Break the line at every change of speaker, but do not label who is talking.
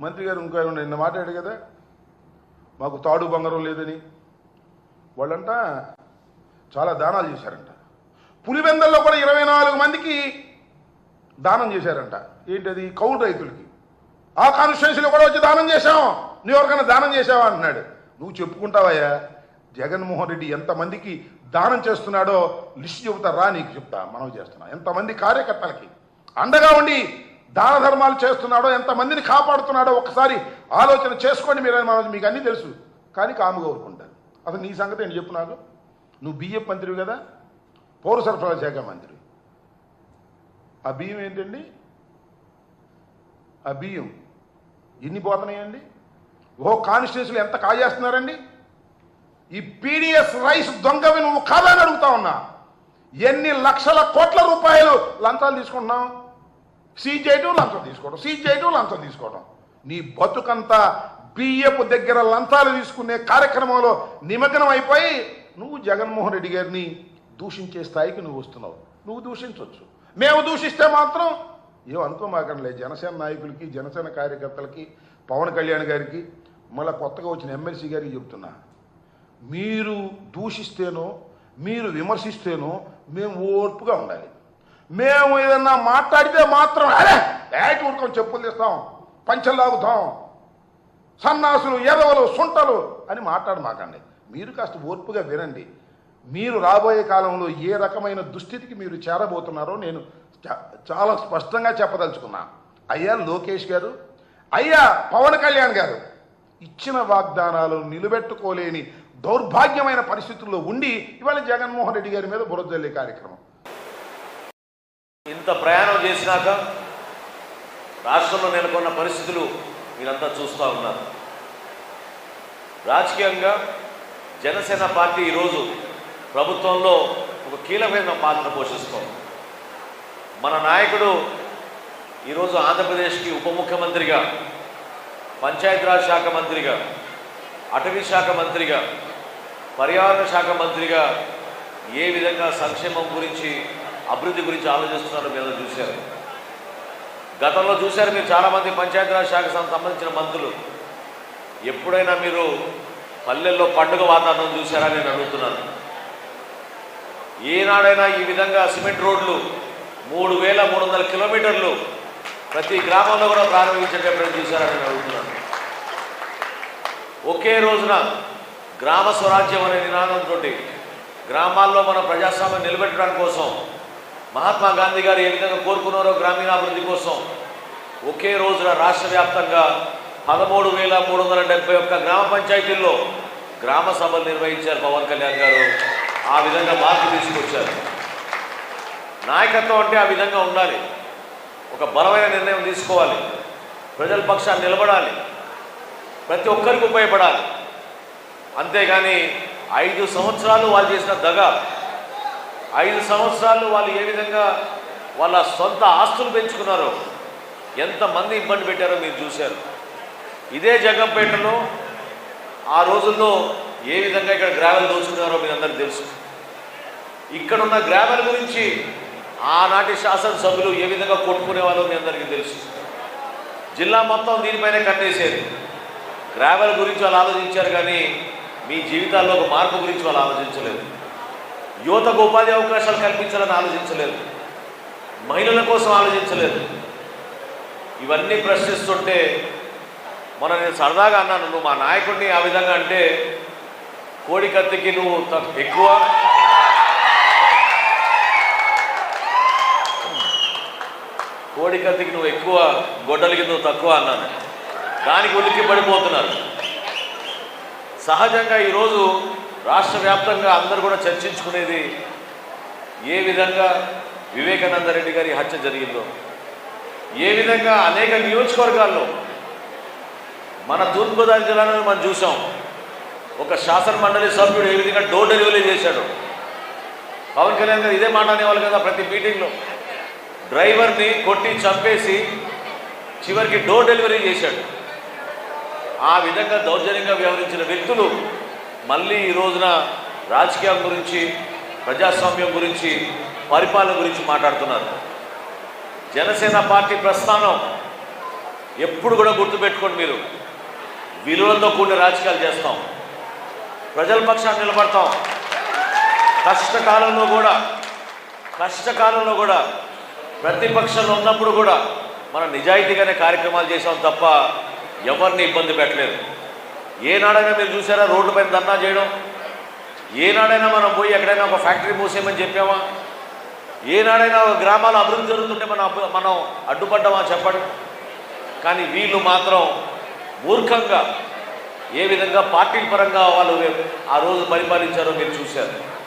మంత్రి గారు ఇంకో నిన్న మాట్లాడు కదా? మాకు తాడు బంగారం లేదని. వాళ్ళంట చాలా దానాలు చేశారంట. పులివెందల్లో కూడా ఇరవై నాలుగు మందికి దానం చేశారంట. ఏంటది? కౌలు రైతులకి. ఆ కాన్స్టిట్యున్సీలో కూడా వచ్చి దానం చేశాం. నువ్వు ఎవరికైనా దానం చేసావా అంటున్నాడు. నువ్వు చెప్పుకుంటావయ్యా జగన్మోహన్ రెడ్డి ఎంతమందికి దానం చేస్తున్నాడో లిస్ట్ చెబుతా రా నీకు చెప్తా మనం చేస్తున్నా. ఎంతమంది కార్యకర్తలకి. అండగా ఉండి దాన ధర్మాలు చేస్తున్నాడో ఎంతమందిని కాపాడుతున్నాడో ఒకసారి ఆలోచన చేసుకోండి మీరు మీకు అన్నీ తెలుసు. కానీ కాము కోరుకుంటాను అసలు నీ సంగతి ఏంటి చెప్పు నాకు నువ్వు బియ్యం మంత్రివి కదా పౌర సరఫరాల శాఖ మంత్రి. ఆ బియ్యం ఏంటండి? ఆ బియ్యం ఎన్ని పోతున్నాయండి ఓ కాన్స్టిట్యూన్సీలు ఎంత కాజేస్తున్నారండి? ఈ పీడిఎస్ రైస్ దొంగవి నువ్వు కాదని అడుగుతా ఉన్నా. ఎన్ని లక్షల కోట్ల రూపాయలు లంచాలు తీసుకుంటున్నావు? సీజ్ లంచం తీసుకోవడం సీజ్ చేయటం లంచం తీసుకోవడం నీ బతుకంతా బియ్యపు దగ్గర లంచాలు తీసుకునే కార్యక్రమంలో నిమగ్నం అయిపోయి నువ్వు జగన్మోహన్ రెడ్డి గారిని దూషించే స్థాయికి నువ్వు వస్తున్నావు. నువ్వు దూషించవచ్చు మేము దూషిస్తే మాత్రం ఏం అనుకోమాకండి జనసేన నాయకులకి జనసేన కార్యకర్తలకి పవన్ కళ్యాణ్ గారికి మళ్ళీ కొత్తగా వచ్చిన ఎమ్మెల్సీ గారికి చెప్తున్నా. మీరు దూషిస్తేనో మీరు విమర్శిస్తేనో మేము ఓర్పుగా ఉండాలి. మేము ఏదన్నా మాట్లాడితే మాత్రం అరే ఏటి ఊరుకొని చెప్పులు తీస్తాం పంచలు లాగుతాం సన్నాసులు ఎదవలు సుంటలు అని మాట్లాడమాకండి. మీరు కాస్త ఓర్పుగా వినండి. మీరు రాబోయే కాలంలో ఏ రకమైన దుస్థితికి మీరు చేరబోతున్నారో నేను చాలా స్పష్టంగా చెప్పదలుచుకున్నా. అయ్యా లోకేష్ గారు అయ్యా పవన్ కళ్యాణ్ గారు ఇచ్చిన వాగ్దానాలు నిలబెట్టుకోలేని దౌర్భాగ్యమైన పరిస్థితుల్లో ఉండి ఇవాళ జగన్మోహన్ రెడ్డి గారి మీద బురద కార్యక్రమం.
ఇంత ప్రయాణం చేసినాక రాష్ట్రంలో నెలకొన్న పరిస్థితులు మీరంతా చూస్తూ ఉన్నారు. రాజకీయంగా జనసేన పార్టీ ఈరోజు ప్రభుత్వంలో ఒక కీలకమైన పాత్ర పోషిస్తోంది. మన నాయకుడు ఈరోజు ఆంధ్రప్రదేశ్కి ఉప ముఖ్యమంత్రిగా పంచాయతీరాజ్ శాఖ మంత్రిగా అటవీ శాఖ మంత్రిగా పర్యావరణ శాఖ మంత్రిగా ఏ విధంగా సంక్షేమం గురించి అభివృద్ధి గురించి ఆలోచిస్తున్నారో మీద చూశారు. గతంలో చూశారు మీరు చాలామంది పంచాయతీరాజ్ శాఖ సంబంధించిన మంత్రులు. ఎప్పుడైనా మీరు పల్లెల్లో పండుగ వాతావరణం చూశారా నేను అడుగుతున్నాను. ఏనాడైనా ఈ విధంగా సిమెంట్ రోడ్లు మూడు వేల మూడు వందల కిలోమీటర్లు ప్రతి గ్రామంలో కూడా ప్రారంభించేటప్పుడు చూశారా నేను అడుగుతున్నాను. ఒకే రోజున గ్రామ స్వరాజ్యం అనే నినాదంతో గ్రామాల్లో మన ప్రజాస్వామ్యం నిలబెట్టడం కోసం మహాత్మా గాంధీ గారు ఏ విధంగా కోరుకున్నారో గ్రామీణాభివృద్ధి కోసం ఒకే రోజున రాష్ట్ర వ్యాప్తంగా పదమూడు వేల మూడు వందల డెబ్బై ఒక్క గ్రామ పంచాయతీల్లో గ్రామ సభలు నిర్వహించారు పవన్ కళ్యాణ్ గారు. ఆ విధంగా మార్పు తీసుకొచ్చారు. నాయకత్వం అంటే ఆ విధంగా ఉండాలి. ఒక బలమైన నిర్ణయం తీసుకోవాలి. ప్రజల పక్షాన్ని నిలబడాలి. ప్రతి ఒక్కరికి ఉపయోగపడాలి. అంతేగాని ఐదు సంవత్సరాలు వాళ్ళు చేసిన దగ ఐదు సంవత్సరాలు వాళ్ళు ఏ విధంగా వాళ్ళ సొంత ఆస్తులు పెంచుకున్నారో ఎంతమంది ఇబ్బంది పెట్టారో మీరు చూశారు. ఇదే జగంపేటలో ఆ రోజుల్లో ఏ విధంగా ఇక్కడ గ్రావెల్ దోచుకున్నారో మీరు అందరికీ తెలుసు. ఇక్కడ ఉన్న గ్రావెల్ గురించి ఆనాటి శాసనసభ్యులు ఏ విధంగా కొట్టుకునేవారో మీ అందరికీ తెలుసు. జిల్లా మొత్తం దీనిపైనే కట్టేసేది గ్రావెల్ గురించి వాళ్ళు ఆలోచించారు కానీ మీ జీవితాల్లో ఒక మార్పు గురించి వాళ్ళు ఆలోచించలేదు. యువతకు ఉపాధి అవకాశాలు కల్పించాలని ఆలోచించలేదు. మహిళల కోసం ఆలోచించలేదు. ఇవన్నీ ప్రశ్నిస్తుంటే మొన్న నేను సరదాగా అన్నాను నువ్వు మా నాయకుడిని ఆ విధంగా అంటే కోడి కత్తికి నువ్వు ఎక్కువ. కోడి కత్తికి నువ్వు ఎక్కువ గొడ్డలికి నువ్వు తక్కువ అన్నాను. దానికి ఉలిక్కి పడిపోతున్నారు సహజంగా ఈరోజు రాష్ట్ర వ్యాప్తంగా అందరూ కూడా చర్చించుకునేది ఏ విధంగా వివేకానంద రెడ్డి గారి హత్య జరిగిందో ఏ విధంగా అనేక నియోజకవర్గాల్లో మన తూర్పుగోదావరి జిల్లాలో మనం చూసాం. ఒక శాసన మండలి సభ్యుడు ఏ విధంగా డోర్ డెలివరీ చేశాడు. పవన్ కళ్యాణ్ గారు ఇదే మాట అనేవాళ్ళు కదా ప్రతి మీటింగ్లో. డ్రైవర్ని కొట్టి చంపేసి చివరికి డోర్ డెలివరీ చేశాడు. ఆ విధంగా దౌర్జన్యంగా వ్యవహరించిన వ్యక్తులు మళ్ళీ ఈ రోజున రాజకీయం గురించి ప్రజాస్వామ్యం గురించి పరిపాలన గురించి మాట్లాడుతున్నారు. జనసేన పార్టీ ప్రస్థానం ఎప్పుడు కూడా గుర్తుపెట్టుకోండి మీరు. విలువలతో కూడిన రాజకీయాలు చేస్తాం. ప్రజల పక్షాన్ని నిలబడతాం. కష్టకాలంలో కూడా కష్టకాలంలో కూడా ప్రతిపక్షంలో ఉన్నప్పుడు కూడా మనం నిజాయితీగానే కార్యక్రమాలు చేసాం తప్ప ఎవరిని ఇబ్బంది పెట్టలేదు. ఏనాడైనా మీరు చూసారా రోడ్డు పైన ధర్నా చేయడం? ఏనాడైనా మనం పోయి ఎక్కడైనా ఒక ఫ్యాక్టరీ మూసేయమని చెప్పామా? ఏనాడైనా గ్రామాలు గ్రామాల అభివృద్ధి జరుగుతుంటే మనం అబ్బ- మనం అడ్డుపడ్డామా చెప్పండి? కానీ వీళ్ళు మాత్రం మూర్ఖంగా ఏ విధంగా పార్టీ పరంగా వాళ్ళు ఆ రోజు పరిపాలించారో మీరు చూశారు.